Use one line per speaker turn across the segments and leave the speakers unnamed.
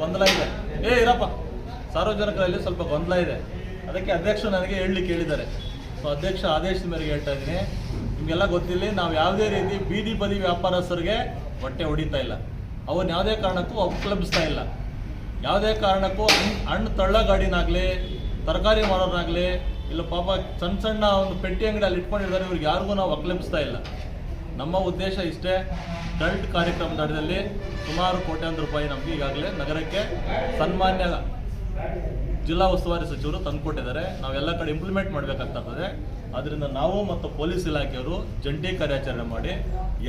ಗೊಂದಲ ಇದೆ. ಏ, ಇರಪ್ಪ. ಸಾರ್ವಜನಿಕರಲ್ಲಿ ಸ್ವಲ್ಪ ಗೊಂದಲ ಇದೆ. ಅದಕ್ಕೆ ಅಧ್ಯಕ್ಷರು ನನಗೆ ಹೇಳಲಿಕ್ಕೆ ಕೇಳಿದ್ದಾರೆ. ಸೊ ಅಧ್ಯಕ್ಷ ಆದೇಶದ ಮೇರೆಗೆ ಹೇಳ್ತಾ ಇದ್ದೀನಿ. ನಿಮಗೆಲ್ಲ ಗೊತ್ತಿಲ್ಲ ನಾವು ಯಾವುದೇ ರೀತಿ ಬೀದಿ ಬದಿ ವ್ಯಾಪಾರಸ್ಥರಿಗೆ ಹೊಟ್ಟೆ ಹೊಡಿತಾ ಇಲ್ಲ. ಅವನ್ನ ಯಾವುದೇ ಕಾರಣಕ್ಕೂ ಅಪಲಪಿಸ್ತಾ ಇಲ್ಲ. ಯಾವುದೇ ಕಾರಣಕ್ಕೂ ಹಣ್ಣು ತಳ್ಳ ಗಾಡಿನಾಗಲಿ ತರಕಾರಿ ಮಾರೋರ್ನಾಗಲಿ, ಇಲ್ಲ ಪಾಪ ಸಣ್ಣ ಸಣ್ಣ ಒಂದು ಪೆಟ್ಟಿ ಅಂಗಡಿ ಅಲ್ಲಿ ಇಟ್ಕೊಂಡಿದ್ದಾರೆ, ಇವ್ರಿಗೆ ಯಾರಿಗೂ ನಾವು ಅಕ್ಲಪಿಸ್ತಾ ಇಲ್ಲ. ನಮ್ಮ ಉದ್ದೇಶ ಇಷ್ಟೇ ಡಲ್ಟ್ ಕಾರ್ಯಕ್ರಮದ ಅಡಿಯಲ್ಲಿ ಸುಮಾರು ಕೋಟ್ಯಾಂತರ ರೂಪಾಯಿ ನಮಗೆ ಈಗಾಗಲೇ ನಗರಕ್ಕೆ ಸನ್ಮಾನ್ಯ ಜಿಲ್ಲಾ ಉಸ್ತುವಾರಿ ಸಚಿವರು ತಂದುಕೊಟ್ಟಿದ್ದಾರೆ. ನಾವೆಲ್ಲ ಕಡೆ ಇಂಪ್ಲಿಮೆಂಟ್ ಮಾಡಬೇಕಾಗ್ತದೆ. ಅದರಿಂದ ನಾವು ಮತ್ತು ಪೊಲೀಸ್ ಇಲಾಖೆಯವರು ಜಂಟಿ ಕಾರ್ಯಾಚರಣೆ ಮಾಡಿ,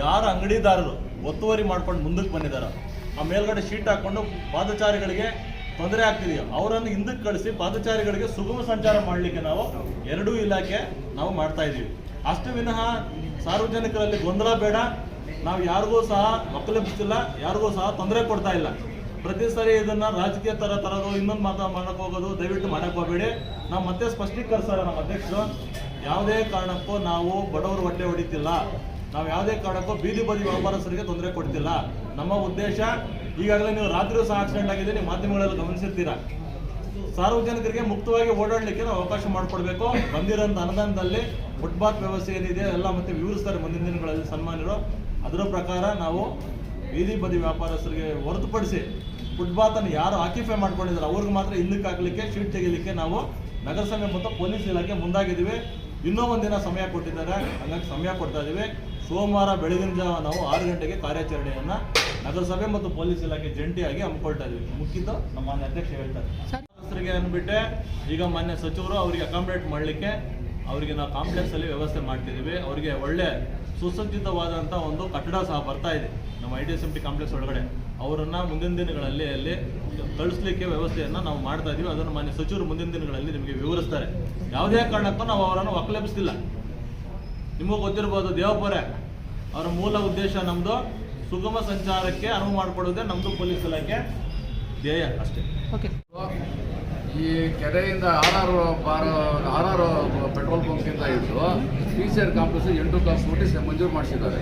ಯಾರ ಅಂಗಡಿದಾರರು ಒತ್ತುವರಿ ಮಾಡ್ಕೊಂಡು ಮುಂದಕ್ಕೆ ಬಂದಿದ್ದಾರೋ, ಆ ಮೇಲ್ಗಡೆ ಶೀಟ್ ಹಾಕ್ಕೊಂಡು ಪಾದಚಾರಿಗಳಿಗೆ ತೊಂದರೆ ಆಗ್ತಿದೆಯೋ, ಅವರನ್ನು ಹಿಂದಕ್ಕೆ ಕಳಿಸಿ ಪಾದಚಾರಿಗಳಿಗೆ ಸುಗಮ ಸಂಚಾರ ಮಾಡಲಿಕ್ಕೆ ನಾವು ಎರಡೂ ಇಲಾಖೆ ನಾವು ಮಾಡ್ತಾ ಇದ್ದೀವಿ ಅಷ್ಟು ವಿನಃ ಸಾರ್ವಜನಿಕರಲ್ಲಿ ಗೊಂದಲ ಬೇಡ. ನಾವು ಯಾರಿಗೂ ಸಹ ಒಕ್ಕಲಿಸ್ತಿಲ್ಲ ಯಾರಿಗೂ ಸಹ ತೊಂದರೆ ಕೊಡ್ತಾ ಇಲ್ಲ. ಪ್ರತಿ ಸಾರಿ ಇದನ್ನ ರಾಜಕೀಯ ತರ ತರೋದು ಇನ್ನೊಂದು ಮಾತ ಮಾಡಕ್ ಹೋಗೋದು ದಯವಿಟ್ಟು ಮಾಡಕ್ ಹೋಗಬೇಡಿ. ನಾವು ಮತ್ತೆ ಸ್ಪಷ್ಟೀಕರಿಸ್ತಾರೆ ನಮ್ಮ ಅಧ್ಯಕ್ಷರು. ಯಾವುದೇ ಕಾರಣಕ್ಕೂ ನಾವು ಬಡವರು ಹೊಟ್ಟೆ ಹೊಡಿತಿಲ್ಲ. ನಾವು ಯಾವುದೇ ಕಾರಣಕ್ಕೂ ಬೀದಿ ಬದಿ ವ್ಯಾಪಾರಸ್ಥರಿಗೆ ತೊಂದರೆ ಕೊಡ್ತಿಲ್ಲ. ನಮ್ಮ ಉದ್ದೇಶ, ಈಗಾಗಲೇ ನೀವು ರಾತ್ರಿ ಸಹ ಆಕ್ಸಿಡೆಂಟ್ ಆಗಿದೆ, ನೀವು ಮಾಧ್ಯಮಗಳಲ್ಲಿ ಗಮನಿಸಿರ್ತೀರಾ. ಸಾರ್ವಜನಿಕರಿಗೆ ಮುಕ್ತವಾಗಿ ಓಡಾಡಲಿಕ್ಕೆ ನಾವು ಅವಕಾಶ ಮಾಡಿಕೊಡ್ಬೇಕು. ಬಂದಿರೋಂಥ ಅನುದಾನದಲ್ಲಿ ಫುಟ್ಪಾತ್ ವ್ಯವಸ್ಥೆ ಏನಿದೆ, ಎಲ್ಲ ಮತ್ತೆ ವಿವರಿಸ್ತಾರೆ ಮುಂದಿನ ದಿನಗಳಲ್ಲಿ ಸನ್ಮಾನರು ಅದರ ಪ್ರಕಾರ ನಾವು ಬೀದಿ ಬದಿ ವ್ಯಾಪಾರಸ್ಥರಿಗೆ ಹೊರತುಪಡಿಸಿ ಫುಟ್ಪಾತನ್ನು ಯಾರು ಆಕ್ಯುಫೈ ಮಾಡ್ಕೊಂಡಿದ್ದಾರೆ, ಅವ್ರಿಗೆ ಮಾತ್ರ ಹಿಂದಕ್ಕೆ ಹಾಕಲಿಕ್ಕೆ ಶೀಟ್ ತೆಗಿಲಿಕ್ಕೆ ನಾವು ನಗರಸಭೆ ಮತ್ತು ಪೊಲೀಸ್ ಇಲಾಖೆ ಮುಂದಾಗಿದ್ದೀವಿ. ಇನ್ನೂ ಒಂದಿನ ಸಮಯ ಕೊಟ್ಟಿದ್ದಾರೆ. ಹಂಗಾಗಿ ಸಮಯ ಕೊಡ್ತಾ ಇದ್ದೀವಿ ಸೋಮವಾರ ಬೆಳಗಿನ ಜಾವ ನಾವು ಆರು ಗಂಟೆಗೆ ಕಾರ್ಯಾಚರಣೆಯನ್ನು ನಗರಸಭೆ ಮತ್ತು ಪೊಲೀಸ್ ಇಲಾಖೆ ಜಂಟಿಯಾಗಿ ಹಮ್ಮಿಕೊಳ್ತಾ ಇದ್ದೀವಿ ಮುಖ್ಯ ನಮ್ಮ ಅಧ್ಯಕ್ಷ ಹೇಳ್ತಾರೆ. ಸದಸ್ಯರಿಗೆ ಅಂದ್ಬಿಟ್ಟೆ, ಈಗ ಮಾನ್ಯ ಸಚಿವರು ಅವರಿಗೆ ಅಕಾಮಿಡೇಟ್ ಮಾಡಲಿಕ್ಕೆ ಅವರಿಗೆ ನಾವು ಕಾಂಪ್ಲೆಕ್ಸ್ ಅಲ್ಲಿ ವ್ಯವಸ್ಥೆ ಮಾಡ್ತಿದ್ದೀವಿ. ಅವರಿಗೆ ಒಳ್ಳೆ ಸುಸಜ್ಜಿತವಾದಂಥ ಒಂದು ಕಟ್ಟಡ ಸಹ ಬರ್ತಾ ಇದೆ ನಮ್ಮ I D S M T complex ಒಳಗಡೆ. ಅವರನ್ನ ಮುಂದಿನ ದಿನಗಳಲ್ಲಿ ಅಲ್ಲಿ ಕಳಿಸ್ಲಿಕ್ಕೆ ವ್ಯವಸ್ಥೆಯನ್ನು ನಾವು ಮಾಡ್ತಾ ಇದೀವಿ. ಅದನ್ನು ಮಾನ್ಯ ಸಚಿವರು ಮುಂದಿನ ದಿನಗಳಲ್ಲಿ ನಿಮಗೆ ವಿವರಿಸ್ತಾರೆ. ಯಾವುದೇ ಕಾರಣಕ್ಕೂ ನಾವು ಅವರನ್ನು ಒಕ್ಕಲೆಪಿಸ್ತಿಲ್ಲ ನಿಮಗೂ ಗೊತ್ತಿರ್ಬೋದು, ದೇವಪುರೆ ಅವರ ಮೂಲ ಉದ್ದೇಶ ನಮ್ಮದು ಸುಗಮ ಸಂಚಾರಕ್ಕೆ ಅನುವು ಮಾಡಿಕೊಡೋದೇ ನಮ್ಮದು ಪೊಲೀಸ್ ಇಲಾಖೆ ಧ್ಯೇಯ ಅಷ್ಟೇ.
ಓಕೆ
ಈ ಕೆರೆಯಿಂದ R R R R petrol ಪಂಪಿಂದ ಇದ್ದು ಪಿ ಸಿ ಆರ್ ಕಾಂಪ್ಲೆಕ್ಸ್ ಎಂಟು ಕಾಸು ಕೊಟ್ಟು ಮಂಜೂರು ಮಾಡಿಸಿದ್ದಾರೆ.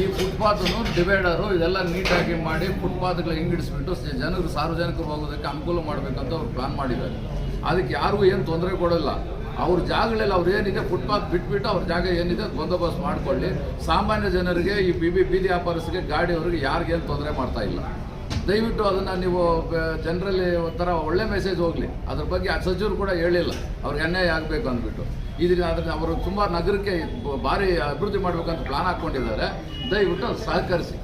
ಈ ಫುಟ್ಪಾತನ್ನು ಡಿವೈಡರು ಇದೆಲ್ಲ ನೀಟಾಗಿ ಮಾಡಿ ಫುಟ್ಪಾತ್ಗಳ ಹಿಂಗಿಡಿಸ್ಬಿಟ್ಟು ಜನರು ಸಾರ್ವಜನಿಕರು ಹೋಗೋದಕ್ಕೆ ಅನುಕೂಲ ಮಾಡಬೇಕಂತ ಅವ್ರು ಪ್ಲಾನ್ ಮಾಡಿದ್ದಾರೆ. ಅದಕ್ಕೆ ಯಾರಿಗೂ ಏನು ತೊಂದರೆ ಕೊಡೋಲ್ಲ. ಅವ್ರ ಜಾಗಗಳಲ್ಲಿ ಅವ್ರು ಏನಿದೆ ಫುಟ್ಪಾತ್ ಬಿಟ್ಬಿಟ್ಟು ಅವ್ರ ಜಾಗ ಏನಿದೆ ಬಂದೋಬಸ್ತ್ ಮಾಡಿಕೊಳ್ಳಿ. ಸಾಮಾನ್ಯ ಜನರಿಗೆ ಈ ಬಿ ಬಿ, ಬೀದಿ ವ್ಯಾಪಾರಸ್ಥರಿಗೆ, ಗಾಡಿಯವ್ರಿಗೆ ಯಾರಿಗೇನು ತೊಂದರೆ ಮಾಡ್ತಾ ಇಲ್ಲ. ದಯವಿಟ್ಟು ಅದನ್ನು ನೀವು ಜನರಲ್ಲಿ ಒಂಥರ ಒಳ್ಳೆ ಮೆಸೇಜ್ ಹೋಗಲಿ. ಅದ್ರ ಬಗ್ಗೆ ಆ ಸಚಿವರು ಕೂಡ ಹೇಳಿಲ್ಲ. ಅವ್ರಿಗೆ ಅನ್ಯಾಯ ಆಗಬೇಕು ಅಂದ್ಬಿಟ್ಟು. ಇದರಿಂದ ಅದನ್ನು ಅವರು ತುಂಬ ನಗರಕ್ಕೆ ಭಾರಿ ಅಭಿವೃದ್ಧಿ ಮಾಡಬೇಕಂತ ಪ್ಲಾನ್ ಹಾಕ್ಕೊಂಡಿದ್ದಾರೆ. ದಯವಿಟ್ಟು ಸಹಕರಿಸಿ.